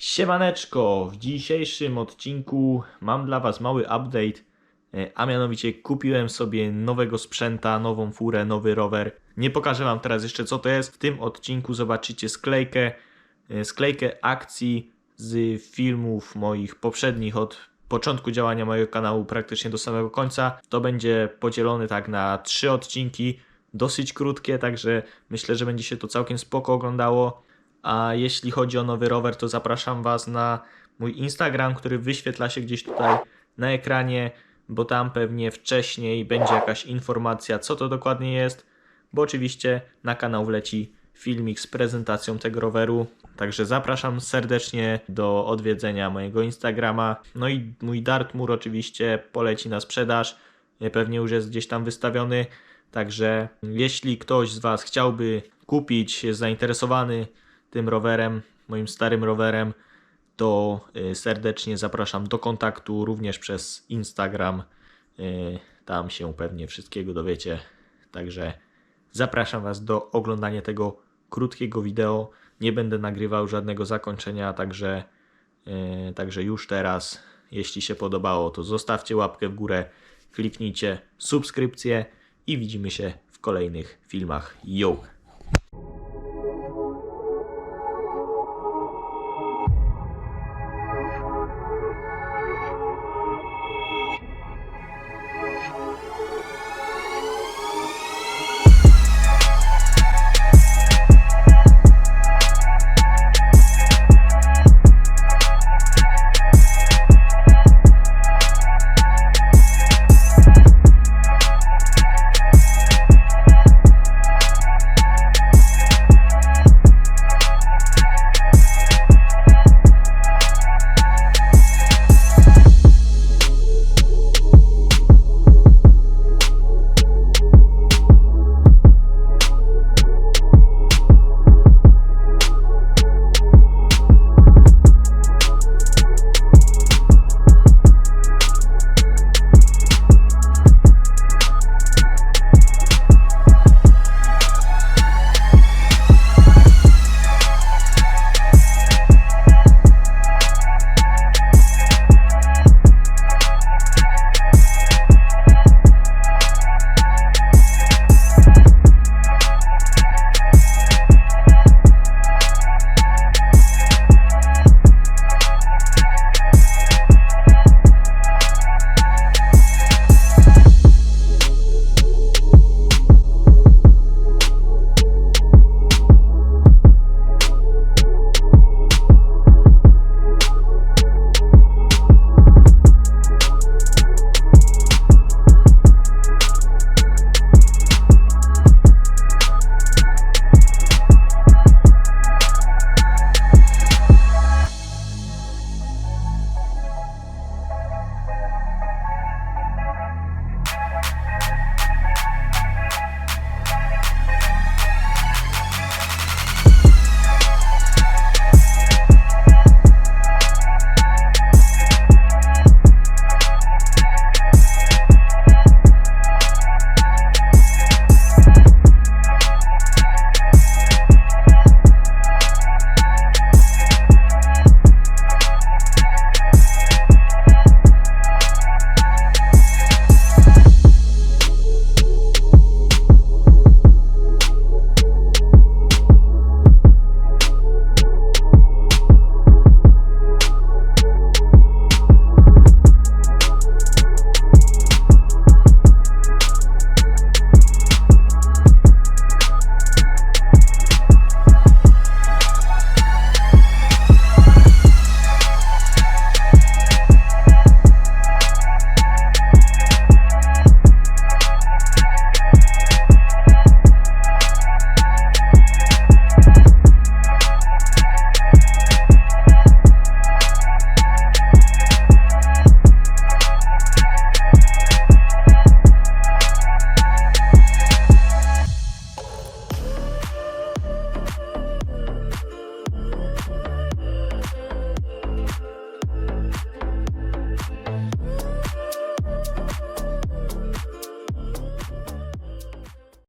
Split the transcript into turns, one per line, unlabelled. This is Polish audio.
Siemaneczko, w dzisiejszym odcinku mam dla Was mały update, e, a mianowicie kupiłem sobie nowego sprzęta, nową furę, nowy rower. Nie pokażę Wam teraz jeszcze co to jest. W tym odcinku zobaczycie sklejkę, e, sklejkę akcji z filmów moich poprzednich od początku działania mojego kanału praktycznie do samego końca. To będzie podzielone tak na trzy odcinki, dosyć krótkie, także myślę, że będzie się to całkiem spoko oglądało. A jeśli chodzi o nowy rower, to zapraszam Was na mój Instagram, który wyświetla się gdzieś tutaj na ekranie, bo tam pewnie wcześniej będzie jakaś informacja, co to dokładnie jest, bo oczywiście na kanał wleci filmik z prezentacją tego roweru. Także zapraszam serdecznie do odwiedzenia mojego Instagrama. No i mój Dartmoor oczywiście poleci na sprzedaż. Pewnie już jest gdzieś tam wystawiony. Także jeśli ktoś z Was chciałby kupić, jest zainteresowany tym rowerem, moim starym rowerem, to y, serdecznie zapraszam do kontaktu również przez Instagram. Y, Tam się pewnie wszystkiego dowiecie. Także zapraszam Was do oglądania tego krótkiego wideo. Nie będę nagrywał żadnego zakończenia, także, y, także już teraz, jeśli się podobało, to zostawcie łapkę w górę, kliknijcie subskrypcję i widzimy się w kolejnych filmach. Yo!